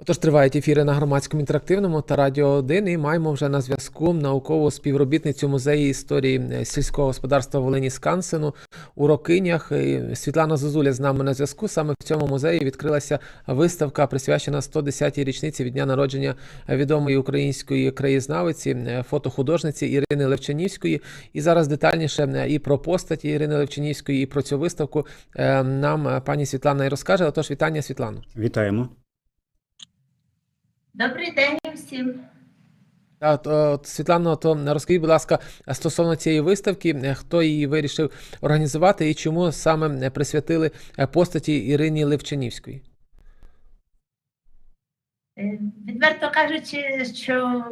Отож, тривають ефіри на громадському інтерактивному та Радіо 1 і маємо вже на зв'язку наукову співробітницю музею історії е, сільського господарства Волині Скансену у Рокинях. Світлана Зозуля з нами на зв'язку. Саме в цьому музеї відкрилася виставка, присвячена 110-й річниці від дня народження відомої української краєзнавиці, е, фотохудожниці Ірини Левчанівської. І зараз детальніше е, і про постаті Ірини Левчанівської, і про цю виставку нам пані Світлана і розкаже. Отож, вітання, Світлано. Вітаємо. Добрий день всім. Світлано, то розкажіть, будь ласка, стосовно цієї виставки, е, хто її вирішив організувати і чому саме е, присвятили е, постаті Ірині Левчанівської? Е, Відверто кажучи, що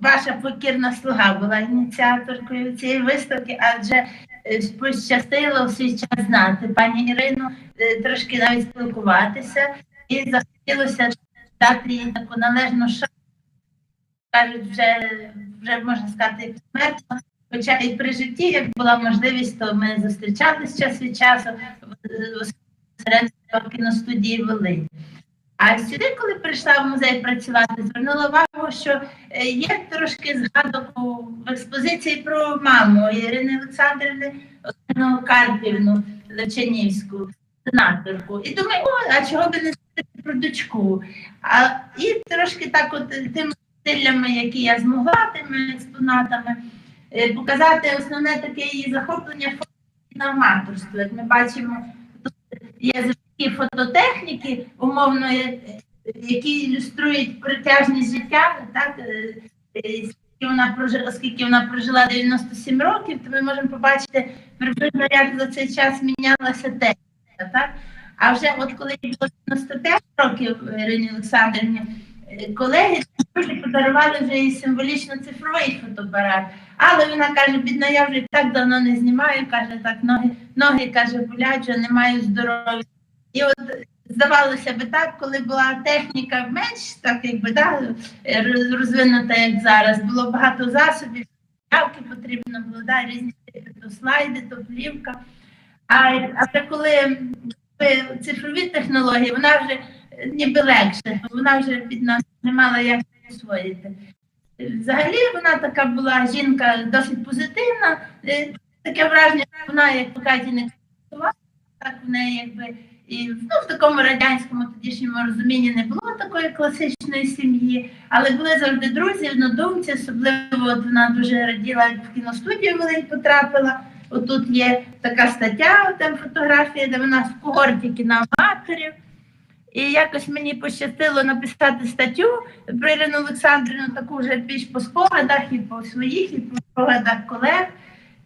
ваша покірна слуга була ініціаторкою цієї виставки, адже пощастило в свій час знати пані Ірину, трошки навіть спілкуватися, і захотілося дати їй таку належну шану. Кажуть, вже, вже можна сказати, смертно. Хоча і при житті, як була можливість, то ми зустрічалися час від часу в- кіностудії Волинь. А сюди, коли прийшла в музей працювати, звернула увагу, що е, є трошки згадок в експозиції про маму Ірини Олександрівни Олену Карпівну Левчанівську, сенаторку. І думаю, о, а чого би не про? А, і трошки так, от тими стилями, які я змогла, тими експонатами, е, показати основне таке її захоплення на аматорство. Як ми бачимо, є такі фототехніки, умовно, е, які ілюструють притяжність життя, так, е, вона прожила, оскільки вона прожила 97 років, то ми можемо побачити приблизно, як за цей час мінялася техніка. Так? А вже от коли було 95 років Ірині Олександрівні, е, колеги друзі подарували вже їй символічно цифровий фотоапарат. Але вона каже, бідна, я вже так давно не знімаю, каже, так ноги, ноги каже, болять, вже не маю здоров'я. І от здавалося би так, коли була техніка менш так, якби да, розвинута, як зараз, було багато засобів, явки потрібно було, да, різні типи, то слайди, то плівка. А, а коли е, цифрові технології, вона вже е, ніби легше, вона вже під нас не мала як освоїти. Взагалі вона така була жінка досить позитивна. е, Таке враження, що вона як в хаті не працювала, так в неї якби і ну, в такому радянському тодішньому розумінні не було такої класичної сім'ї, але були завжди друзі, однодумці, особливо от вона дуже раділа, в кіностудію Волинь потрапила. Отут є така стаття, там фотографія, де вона в когорті кіноаматорів. І якось мені пощастило написати статтю про Ірину Олександрівну, таку вже більш по спогадах і по своїх, і по спогадах колег.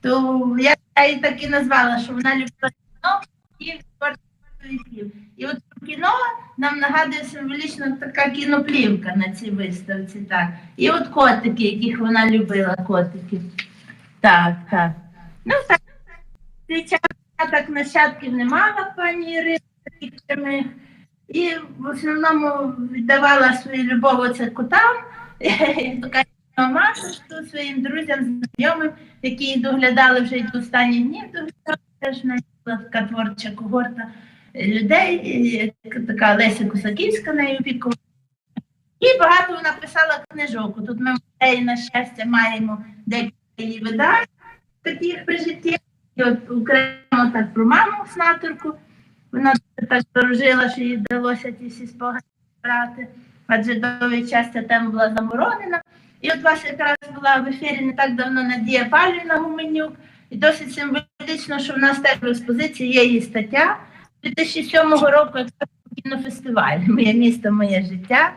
То я її так і назвала, що вона любила кіно і спорт чоловіків. І от про кіно нам нагадує символічно така кіноплівка на цій виставці. Так. І от котики, яких вона любила, котики. Так, так. Ну так, так нащадків не мала, пані Ірина. І в основному віддавала свою любов оце котам, аматорству своїм друзям, знайомим, які доглядали вже й до останніх днів. Доглядали. Теж така творча когорта людей, така Леся Косаківська нею опікувала. І багато вона писала книжок. Тут ми на щастя, маємо декілька її видань таких при житті. І от окремо так про маму снаторку. Вона так дорожила, що їй вдалося ті всі спогади брати, адже довгий час ця тема була заборонена. І от вас якраз була в ефірі не так давно Надія Павлівна Гуменюк, і досить символічно, що в нас теж в експозиції є її стаття 2007 року, кінофестиваль Моє місто, моє життя,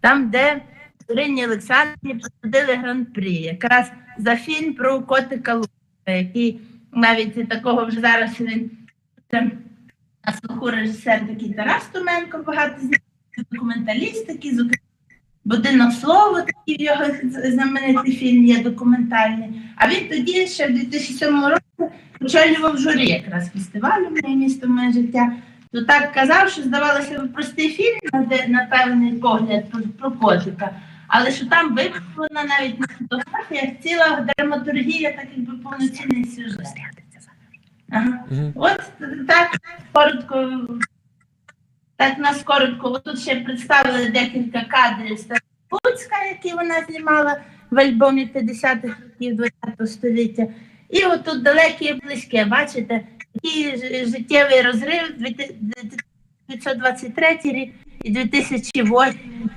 там, де Ірині Олександрівні посадили гран-прі, якраз за фільм про котика Лука, який навіть такого вже зараз він на слуху режисер такий Тарас Томенко, багато знає, документаліст такий, зокрема, будинок слова, такий його знаменитий фільм є документальний. А він тоді ще в 2007 році очолював журі якраз фестивалю Моє місто, моє життя. То так казав, що здавалося б простий фільм де- на певний погляд про, про котика. Але що там виконана навіть на фотографіях ціла драматургія, так якби повноцінний сюжет. Ага. Мгм. От так коротко Так нас коротко, тут ще представили декілька кадрів Луцька, які вона знімала в альбомі 50-х років ХХ століття. І отут далеке і близьке, бачите, який ж- життєвий розрив 1923 рік і 2008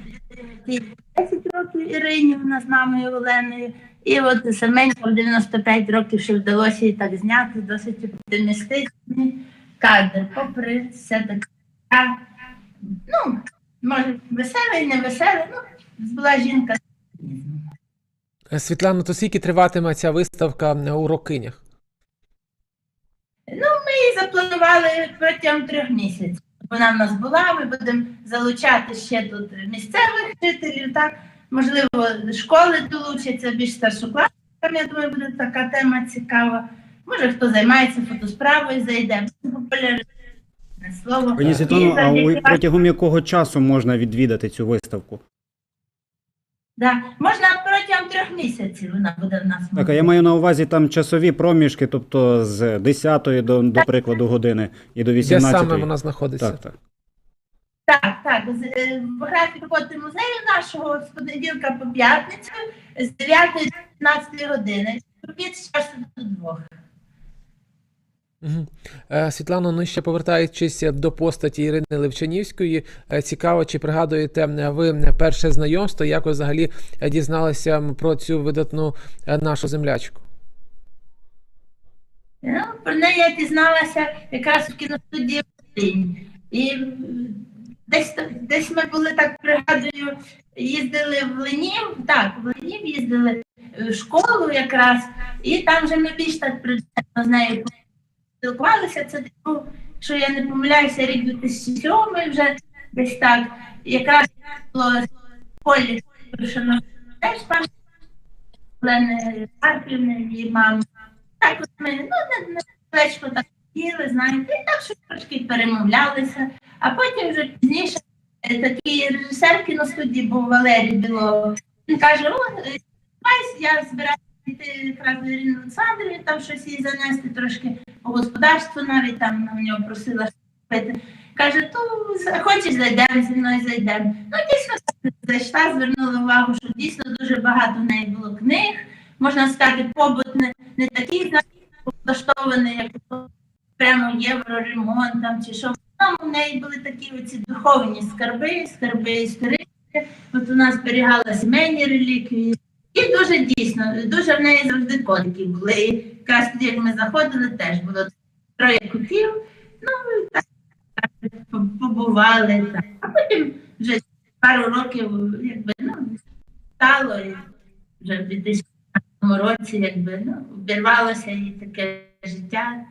10 років Ірині, вона з мамою Оленою. І от саменько в 95 років, що вдалося їй так зняти, досить оптимістичний кадр, попри все таке. Ну, може, веселий, не веселий, ну, була жінка. Е, то скільки триватиме ця виставка у Рокинях? Ну, Ми її запланували протягом трьох місяців. Вона в нас була, ми будемо залучати ще тут місцевих жителів, так? Можливо, школи долучаться, більш старшокласникам, я думаю, буде така тема цікава. Може, хто займається фотосправою, зайде. Популяризує слово. Пані Світлано, а у- протягом якого часу можна відвідати цю виставку? Да. Можна протягом трьох місяців вона буде в нас. Так, а я маю на увазі там часові проміжки, тобто з 10 до, до прикладу години і до Де саме вона знаходиться? Так, так. Так, так. З, е, в графік роботи музею нашого з понеділка по п'ятницю з 9 до 15 години. З часу до двох. Е, Світлано, ну ще повертаючись до постаті Ірини Левчанівської, е, цікаво, чи пригадуєте е, ви перше знайомство, як ви взагалі дізналися про цю видатну нашу землячку? Ну, про неї я дізналася якраз в кіностудії «Волинь». І десь, десь ми були так пригадую, їздили в Ленів, так, в Ленів їздили в школу якраз, і там вже ми більш так предметно з нею спілкувалися. Це був, що я не помиляюся, рік 2007 вже десь так. Якраз було що ми теж там Олени Харківни, її мами. Так, от ми, ну, не плечко так сіли, знаєте, і так що трошки перемовлялися. А потім вже пізніше е, такий режисер кіностудії був Валерій Білов. Він каже: о, е, я збираюся йти якраз до Ірини там щось їй занести трошки по господарству, навіть там на нього просила пити. Каже, то хочеш зайдемо зі мною зайдемо. Ну, дійсно зайшла, звернула увагу, що дійсно дуже багато в неї було книг. Можна сказати, побут не, не такий влаштований, як прямо євроремонт там чи що. Там у неї були такі оці духовні скарби, скарби історичні. От у нас зберігала сімейні реліквії. І дуже дійсно, дуже в неї завжди котики були. І якраз тоді, як ми заходили, теж було троє котів. Ну, і так, побували. Так. А потім вже пару років, якби, ну, стало, і вже в 2000 році, якби, ну, обірвалося її таке життя.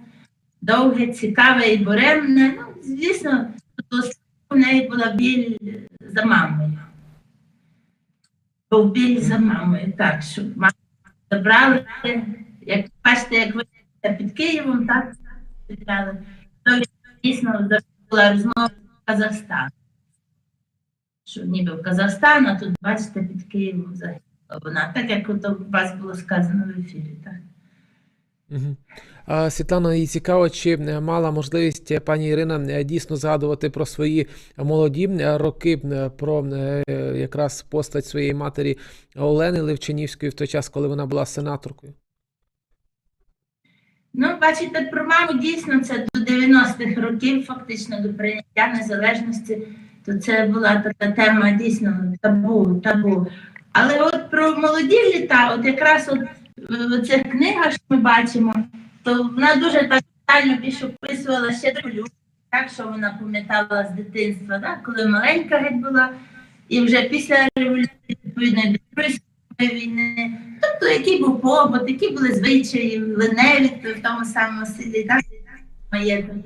Довге, цікаве і буремне. Ну, звісно, у неї була біль за мамою. Був за мамою, так, щоб маму забрали, як бачите, як ви під Києвом, так стріляли. То дійсно була розмова з Казахстану. Що ніби в Казахстан, а тут, бачите, під Києвом загинула вона, так як у вас було сказано в ефірі. Так. Угу. Світлано, і цікаво, чи е, мала можливість е, пані Ірина е, дійсно згадувати про свої молоді роки, про якраз постать своєї матері Олени Левчанівської в той час, коли вона була сенаторкою? Ну, бачите, про маму дійсно це до 90-х років, фактично до прийняття незалежності, то це була така тема дійсно табу, табу. Але от про молоді літа, от якраз от в цих книгах, що ми бачимо, то вона дуже так детально більше описувала ще долю, так що вона пам'ятала з дитинства, так, коли маленька геть була, і вже після революції, відповідно, до Другої війни. Тобто, який був побут, які були звичаї, в Леневі, то в тому самому селі, так, маєток.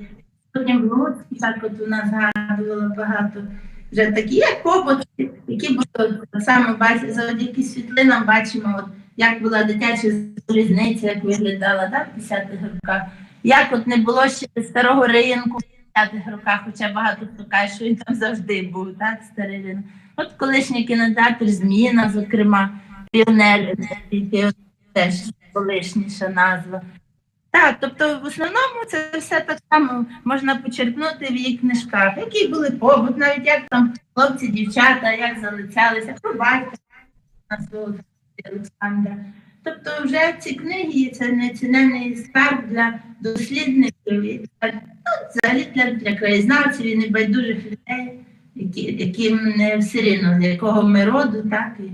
Потім в Луцьку, так от у нас згадувало багато. Вже такі, як побут, які були само завдяки світлинам бачимо, от, як була дитяча залізниця, як виглядала так, в 50-х роках. Як от не було ще старого ринку в 50-х роках, хоча багато хто каже, що він там завжди був, так, старий ринок. От колишній кінотеатр Зміна, зокрема, піонер, теж колишніша назва. Так, тобто в основному це все так само можна почерпнути в її книжках, які були побут, навіть як там хлопці, дівчата, як залицялися, про батька свого Олександра. Тобто вже ці книги це національний скарб для дослідників, і ну, взагалі для, для краєзнавців і небайдужих людей, які, яким не все рівно, з якого ми роду, так і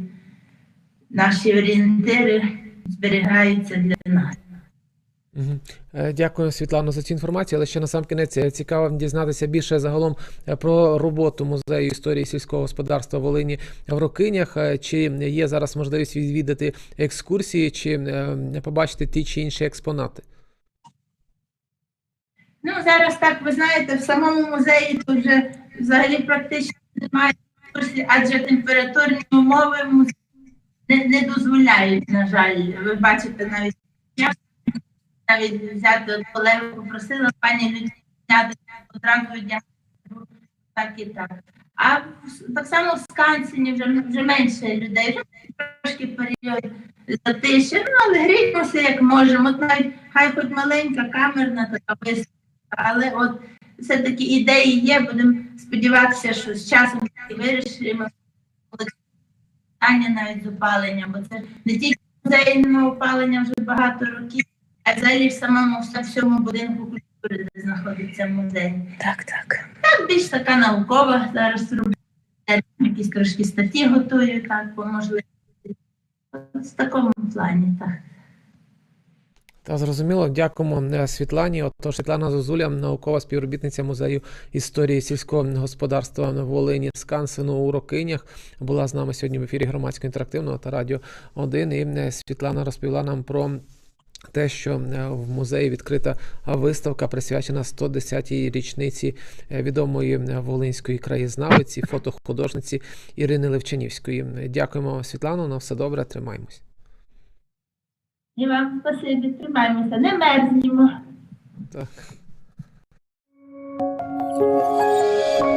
наші орієнтири зберігаються для нас. Е, Дякую, Світлано, за цю інформацію. Але ще на сам кінець е, цікаво дізнатися більше загалом е, про роботу музею історії сільського господарства Волині в Рокинях. Чи є зараз можливість відвідати екскурсії, чи е, побачити ті чи інші експонати? Ну, зараз так, ви знаєте, в самому музеї то вже взагалі практично немає екскурсій, адже температурні умови не, не дозволяють, на жаль. Ви бачите навіть навіть взяти колегу попросила пані Люді зняти одразу так і так. А так само в Скансені вже, вже менше людей, вже трошки період затиші, ну але гріємося як можемо. От навіть хай хоч маленька камерна така виставка, але от все-таки ідеї є. Будемо сподіватися, що з часом вирішимо питання навіть з опаленням, бо це не тільки музейне опалення вже багато років, а взагалі в самому в всьому будинку культури, де знаходиться музей. Так, так. Так, більш така наукова зараз роблю. Якісь трошки статті готую, так, по можливості. В такому плані, так. Та зрозуміло, дякуємо е, Світлані. Отож, Світлана Зозуля, наукова співробітниця музею історії сільського господарства в Волині Скансену у Рокинях, була з нами сьогодні в ефірі громадського інтерактивного та радіо 1. І е, Світлана розповіла нам про те, що е, в музеї відкрита виставка присвячена 110-й річниці е, відомої е, волинської краєзнавиці, фотохудожниці Ірини Левчинівської. Дякуємо, Світлану. На все добре, тримаємось. І вам спасибі, тримаємося, не мерзнімо. Так.